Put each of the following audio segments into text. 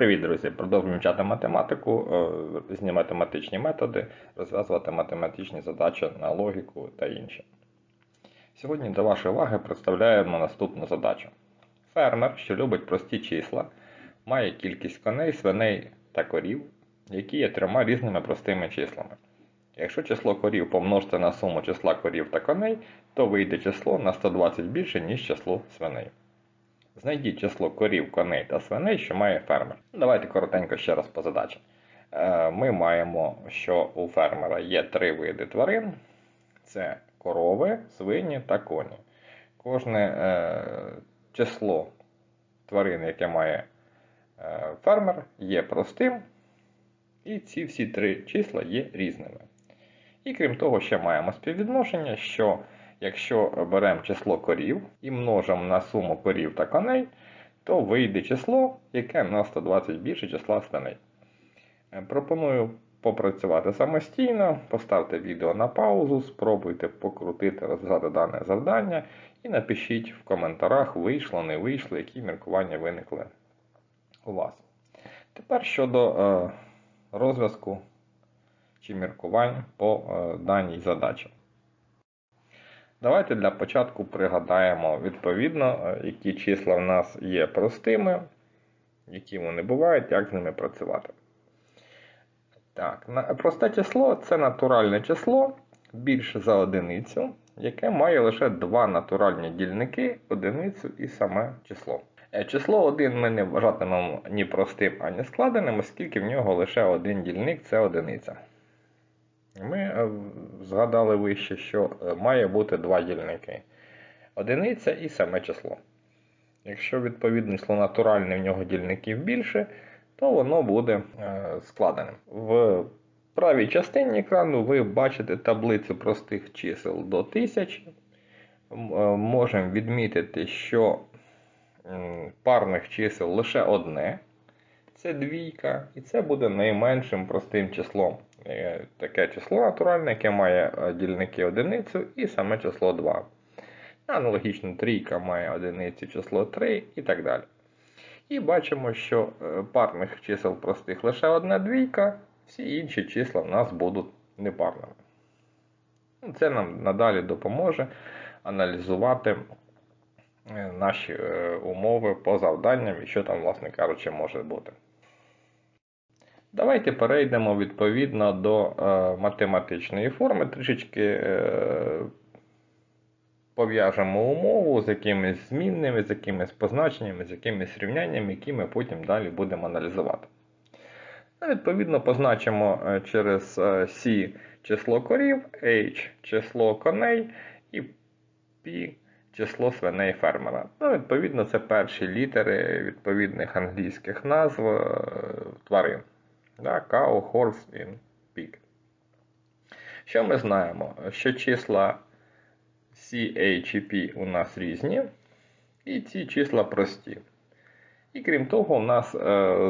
Привіт, друзі! Продовжуємо вчати математику, е, різні математичні методи, розв'язувати математичні задачі на логіку та інше. Сьогодні до вашої уваги представляємо наступну задачу. Фермер, що любить прості числа, має кількість коней, свиней та корів, які є трьома різними простими числами. Якщо число корів помножити на суму числа корів та коней, то вийде число на 120 більше, ніж число свиней. Знайдіть число корів, коней та свиней, що має фермер. Давайте коротенько ще раз по задачі. Е, Ми маємо, що у фермера є три види тварин: це корови, свині та коні. Кожне е, число тварин, яке має е, фермер, є простим, і ці всі три числа є різними. І крім того, ще маємо співвідношення, що Якщо беремо число корів і множимо на суму корів та коней, то вийде число, яке на 120 більше числа свиней. Е, пропоную попрацювати самостійно, поставте відео на паузу, спробуйте покрутити, розв'язати дане завдання і напишіть в коментарях, вийшло, не вийшло, які міркування виникли у вас. Тепер щодо е, розв'язку чи міркувань по е, даній задачі. Давайте для початку пригадаємо відповідно, е, які числа в нас є простими, які вони бувають, як з ними працювати. Так, Просте число це натуральне число більше за одиницю, яке має лише два натуральні дільники, одиницю і саме число. Е, число 1 ми не вважатимемо ні простим, ані складеним, оскільки в нього лише один дільник це одиниця. Ми е, згадали вище, що е, має бути два дільники. Одиниця і саме число. Якщо відповідне число натуральне в нього дільників більше, то воно буде е, складеним. В правій частині екрану ви бачите таблицю простих чисел до 1000. Можемо відмітити, що парних чисел лише одне. Це двійка, і це буде найменшим простим числом. Е, таке число натуральне, яке має е, дільники одиницю і саме число 2. Аналогічно трійка має одиниці число 3 і так далі. І бачимо, що е, парних чисел простих лише одна двійка, всі інші числа в нас будуть непарними. Це нам надалі допоможе аналізувати наші умови по завданням і що там, власне кажучи, може бути. Давайте перейдемо відповідно до е, математичної форми, трішечки е, пов'яжемо умову з якимись змінними, з якимись позначеннями, з якимись рівняннями, які ми потім далі будемо аналізувати. Ну, відповідно, позначимо е, через C число корів, H число коней і P число свиней фермера. Ну, Відповідно, це перші літери відповідних англійських назв тварин. Да, Cow, horse and pig. Що ми знаємо? Що числа C, H і P у нас різні, і ці числа прості. І крім того, у нас е,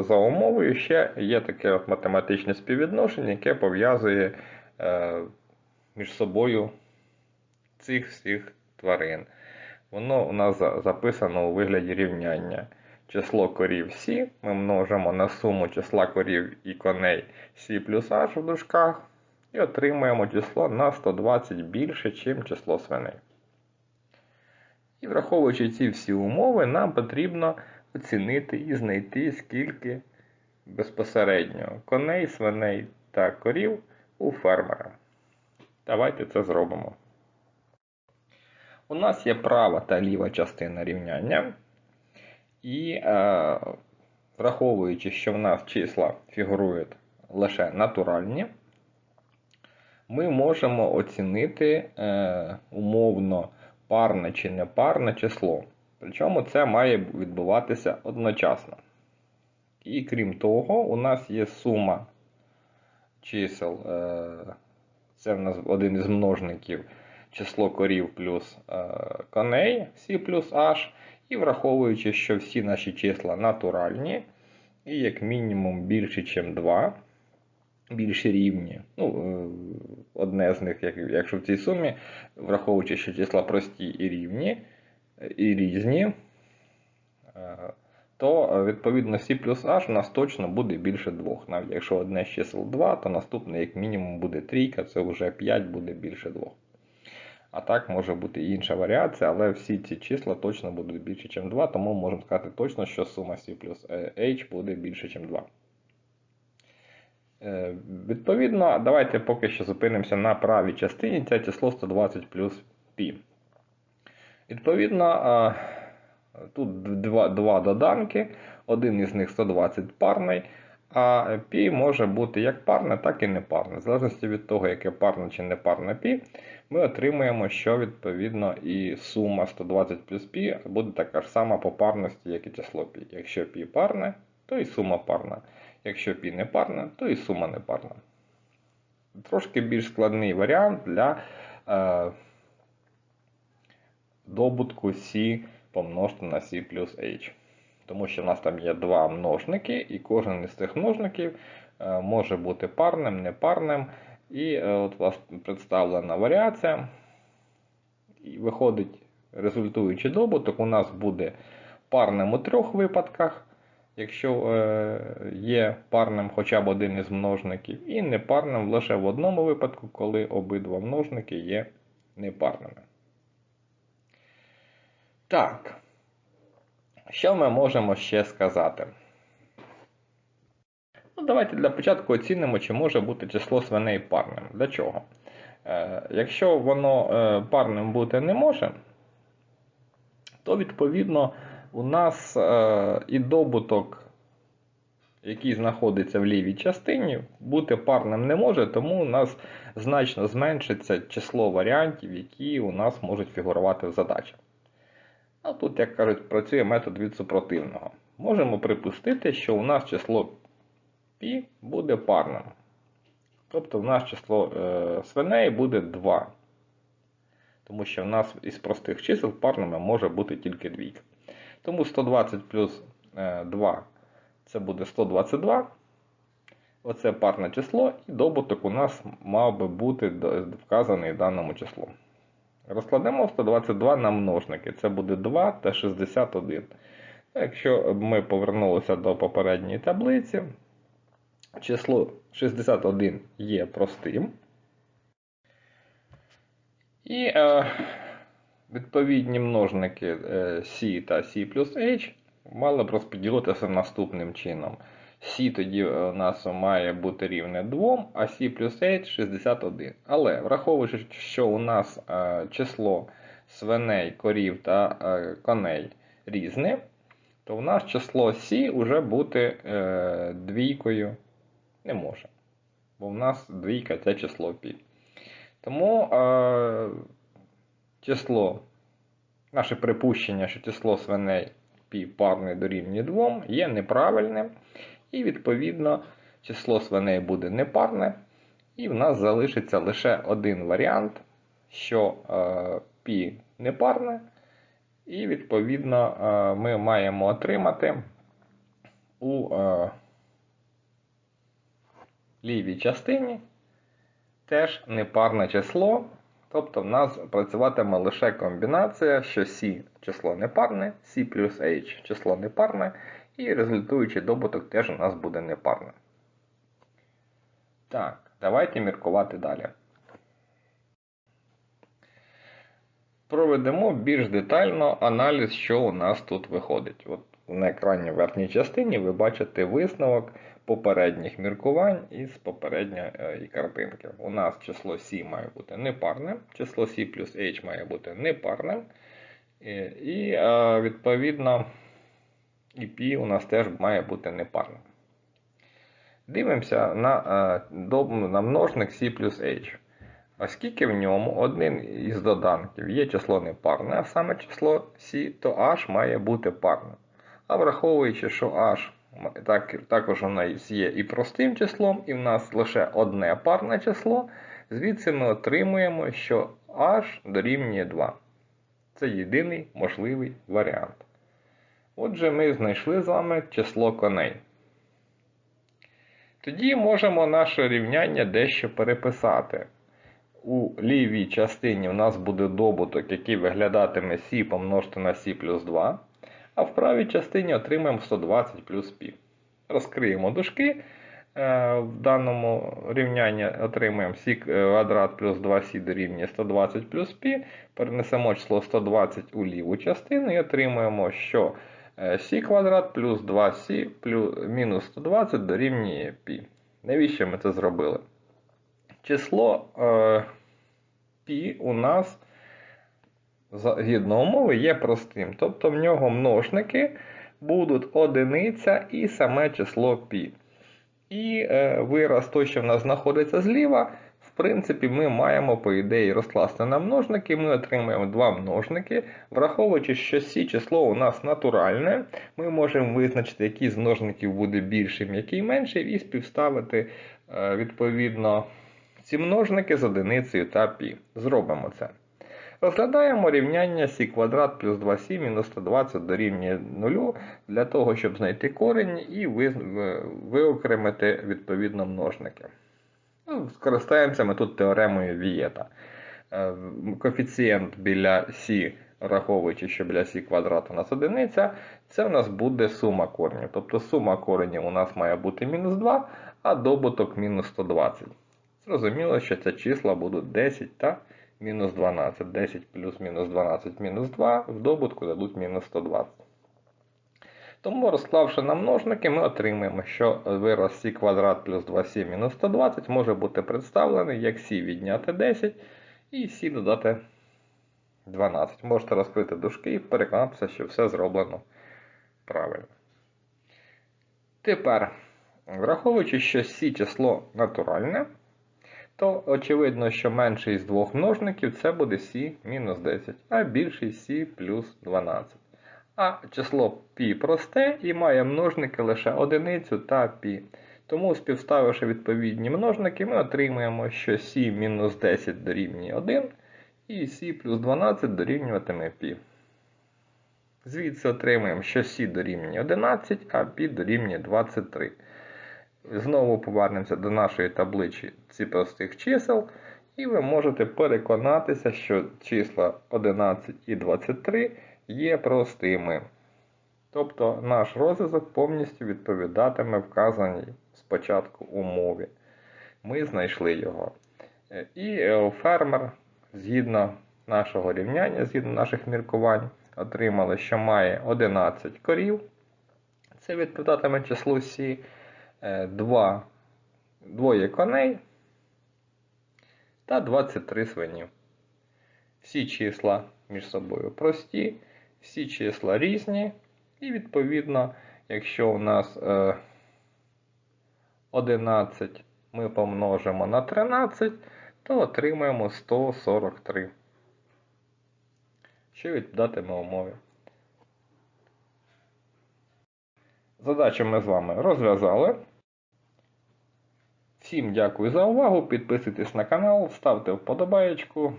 за умовою ще є таке от математичне співвідношення, яке пов'язує е, між собою цих всіх тварин. Воно у нас записано у вигляді рівняння число корів Сі ми множимо на суму числа корів і коней Сі плюс H в дужках. І отримуємо число на 120 більше, ніж число свиней. І враховуючи ці всі умови, нам потрібно оцінити і знайти, скільки безпосередньо коней, свиней та корів у фермера. Давайте це зробимо. У нас є права та ліва частина рівняння. І е, враховуючи, що в нас числа фігурують лише натуральні, ми можемо оцінити е, умовно парне чи непарне число. Причому це має відбуватися одночасно. І крім того, у нас є сума чисел, е, це в нас один із множників число корів плюс е, коней, С плюс H. І враховуючи, що всі наші числа натуральні, і як мінімум більше, ніж 2, більш рівні. Ну, е, Одне з них, якщо в цій сумі, враховуючи, що числа прості і рівні, і різні, е, то е, відповідно C плюс H у нас точно буде більше 2. Навіть якщо одне з чисел 2, то наступне як мінімум буде трійка, це вже 5 буде більше 2. А так може бути і інша варіація, але всі ці числа точно будуть більше, ніж 2, тому можемо сказати точно, що сума C плюс H буде більше, ніж 2. Е, Відповідно, давайте поки що зупинимося на правій частині, це число 120 плюс π. Відповідно, е, тут два доданки, один із них 120 парний, а π може бути як парне, так і непарне. В залежності від того, яке парне чи непарне π, ми отримуємо, що відповідно і сума 120 плюс π буде така ж сама по парності, як і число π. Якщо π парне, то і сума парна. Якщо π не парна, то і сума не парна. Трошки більш складний варіант для е, добутку C помножити на C плюс H. Тому що в нас там є два множники, і кожен із цих множників е, може бути парним, непарним. І е, от у вас представлена варіація. І виходить результуючий добуток, у нас буде парним у трьох випадках якщо е, є парним хоча б один із множників, і непарним лише в одному випадку, коли обидва множники є непарними. Так, що ми можемо ще сказати? Ну, Давайте для початку оцінимо, чи може бути число свиней парним. Для чого? Е, Якщо воно е, парним бути не може, то відповідно у нас е, і добуток, який знаходиться в лівій частині, бути парним не може, тому у нас значно зменшиться число варіантів, які у нас можуть фігурувати в задачах. А тут, як кажуть, працює метод від супротивного. Можемо припустити, що у нас число π буде парним. Тобто в нас число е, свиней буде 2. Тому що в нас із простих чисел парними може бути тільки двійка. Тому 120 плюс 2 е, це буде 122. Оце парне число, і добуток у нас мав би бути вказаний даному числу. Розкладемо 122 на множники. Це буде 2 та 61. Якщо ми повернулися до попередньої таблиці, число 61 є простим. І е, відповідні множники C та C плюс H мали б розподілитися наступним чином. C тоді у нас має бути рівне 2, а C плюс H 61. Але враховуючи, що у нас число свиней, корів та коней різне, то в нас число C вже бути е, двійкою не може. Бо в нас двійка це число π. Тому е, число, наше припущення, що число свиней парне дорівнює 2 є неправильним. І, відповідно, число свиней буде непарне. І в нас залишиться лише один варіант, що е, π непарне. І, відповідно, е, ми маємо отримати у е, лівій частині теж непарне число. Тобто в нас працюватиме лише комбінація, що C число непарне, C плюс H число непарне, і результуючий добуток теж у нас буде непарне. Так, давайте міркувати далі. Проведемо більш детально аналіз, що у нас тут виходить. От На екрані в верхній частині ви бачите висновок попередніх міркувань із попередньої картинки. У нас число С має бути непарним, число С плюс H має бути непарним. І, відповідно, і π у нас теж має бути непарним. Дивимося на на множник C плюс H. Оскільки в ньому один із доданків є число непарне, а саме число C, то H має бути парним. А враховуючи, що H так, також воно є і простим числом, і в нас лише одне парне число. Звідси ми отримуємо, що h дорівнює 2. Це єдиний можливий варіант. Отже, ми знайшли з вами число коней. Тоді можемо наше рівняння дещо переписати. У лівій частині у нас буде добуток, який виглядатиме Сі помножити на Сі плюс 2. А в правій частині отримаємо 120 плюс π. Розкриємо дужки. Е, В даному рівнянні отримаємо сі квадрат плюс 2сі дорівнює 120 плюс π. Перенесемо число 120 у ліву частину і отримуємо, що сі квадрат плюс 2сі плюс мінус 120 дорівнює π. Навіщо ми це зробили? Число е, π у нас згідно умови є простим. Тобто в нього множники будуть одиниця і саме число π. І е, вираз той, що в нас знаходиться зліва, в принципі, ми маємо, по ідеї, розкласти на множники. Ми отримаємо два множники. Враховуючи, що всі число у нас натуральне, ми можемо визначити, який з множників буде більшим, який менший, і співставити е, відповідно ці множники з одиницею та π. Зробимо це. Розглядаємо рівняння сі квадрат плюс 2сі мінус 120 дорівнює 0 для того, щоб знайти корінь і виокремити відповідно множники. Ну, Скористаємося ми тут теоремою Вієта. Е, Коефіцієнт біля сі, враховуючи, що біля сі квадрат у нас одиниця, це у нас буде сума коренів. Тобто сума коренів у нас має бути мінус 2, а добуток мінус 120. Зрозуміло, що ці числа будуть 10 та мінус 12. 10 плюс мінус 12 мінус 2 в добутку дадуть мінус 120. Тому, розклавши на множники, ми отримаємо, що вираз сі квадрат плюс 2сі мінус 120 може бути представлений як сі відняти 10 і сі додати 12. Можете розкрити дужки і переконатися, що все зроблено правильно. Тепер, враховуючи, що сі число натуральне, то очевидно, що менший з двох множників це буде сі мінус 10, а більший сі плюс 12. А число π просте і має множники лише одиницю та π. Тому, співставивши відповідні множники, ми отримуємо, що сі мінус 10 дорівнює 1 і сі плюс 12 дорівнюватиме π. Звідси отримуємо, що сі дорівнює 11, а π дорівнює 23. Знову повернемося до нашої таблички ці простих чисел, і ви можете переконатися, що числа 11 і 23 є простими. Тобто наш розв'язок повністю відповідатиме вказаній спочатку умові. Ми знайшли його. Е, І е, фермер, згідно нашого рівняння, згідно наших міркувань, отримали, що має 11 корів. Це відповідатиме числу Сі. Е, Два, двоє коней та 23 свинів. Всі числа між собою прості, всі числа різні, і відповідно, якщо у нас е, 11 ми помножимо на 13, то отримаємо 143, що відповідатиме умові. Задачу ми з вами розв'язали. Всім дякую за увагу. Підписуйтесь на канал, ставте вподобаєчку.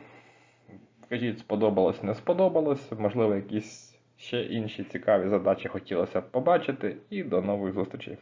Скажіть, сподобалось, не сподобалось. Можливо, якісь ще інші цікаві задачі хотілося б побачити. І до нових зустрічей.